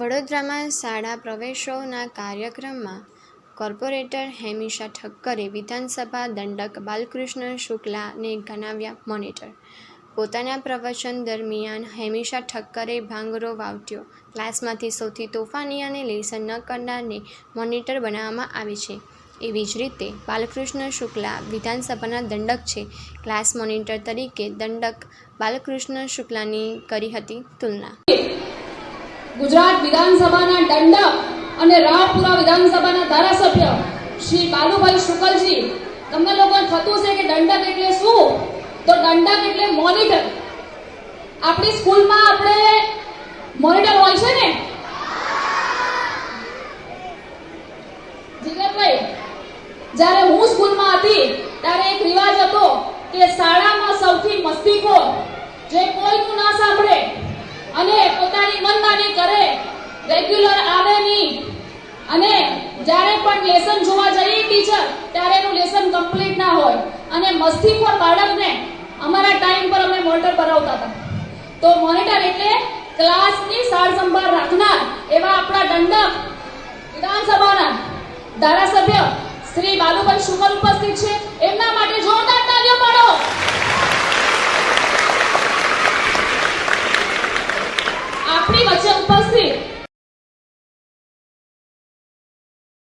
વડોદરામાં શાળા પ્રવેશોના કાર્યક્રમમાં કોર્પોરેટર હેમિશા ઠક્કરે વિધાનસભા દંડક બાલકૃષ્ણ શુક્લાને ગણાવ્યા મોનિટર. પોતાના પ્રવચન દરમિયાન હેમિશા ઠક્કરે ભાંગરો વાવટ્યો. ક્લાસમાંથી સૌથી તોફાની અને લેસન ન કરનારને મોનિટર બનાવવામાં આવે છે. એવી જ રીતે બાલકૃષ્ણ શુક્લા વિધાનસભાના દંડક છે. ક્લાસ મોનિટર તરીકે દંડક બાલકૃષ્ણ શુક્લાની કરી હતી તુલના. ગુજરાત વિધાનસભાના દંડક અને રાવપુરા વિધાનસભાના ધારાસભ્ય શ્રી બાલુભાઈ શુકલજી. તમને લોકોને થતું છે કે દંડક એટલે શું? તો દંડક એટલે મોનિટર. આપણી સ્કૂલમાં આપણે મોનિટર હોય છે ને? જીગરભાઈ, જ્યારે હું સ્કૂલમાં હતી, ત્યારે એક રિવાજ હતો કે શાળામાં સૌથી મસ્તીખોર જે કોઈનું ના સાંભળે અને પોતાની મનમાની કરે રેગ્યુલર આવે નહીં અને જ્યારે પણ લેસન જોવા જઈએ ટીચર ત્યારે એનું લેસન કમ્પ્લીટ ના હોય. અને મસ્તીખોર બાળકને અમારા ટાઈમ પર અમે મોનિટર પરાવતા હતા. તો મોનિટર એટલે ક્લાસની સાર સંભાળ રાખનાર એવા આપણા દંડક વિધાનસભાના ધારાસભ્ય શ્રી બાલુભાઈ શુકલ ઉપસ્થિત છે. એમના માટે જોરદાર તાલીઓ પાડો. આપણી વચ્ચે ઉપસ્થિત